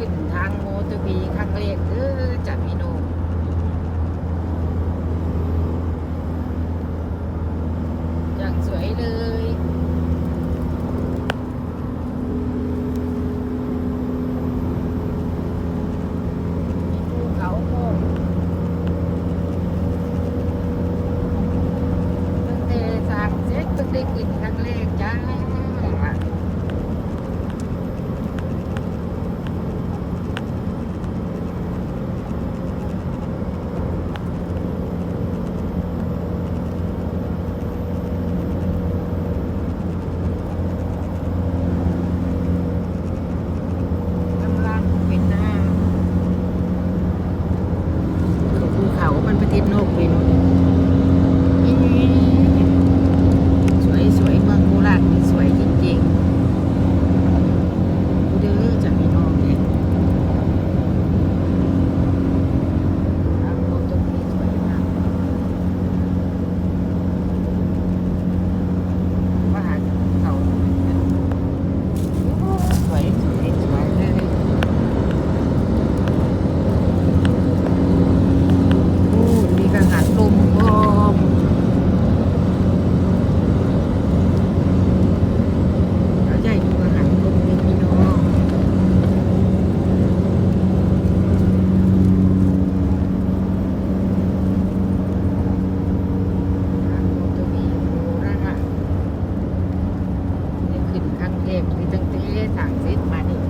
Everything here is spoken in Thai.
ขึ้นทางโมตอร์วีครั้งแรกเด้อจ้ะพี่น้องอย่างสวยเลยมีภูเขาโค้งตั้งแต่สร้างเสร็จก็ได้กินครั้งแรกจ้า กำลังเป็นหน้าภู เขามันประเทศนอกเป็นอีสวยสวยเมืองโคราชนี่สวยจริงๆดูเด้อจากพี่น้องเนี่ยทางโมตรงนี้สวยมากว่าหาเขาโอ้สวยสวยสวยเลย โอ้มีกังหัน ลมพอมใหญ่ดูกังหันลมนี่พี่น้องทางโมตวีโคราชได้ขึ้นครั้งแรกที่ตั้งแต่สั่งเสร็จมานี่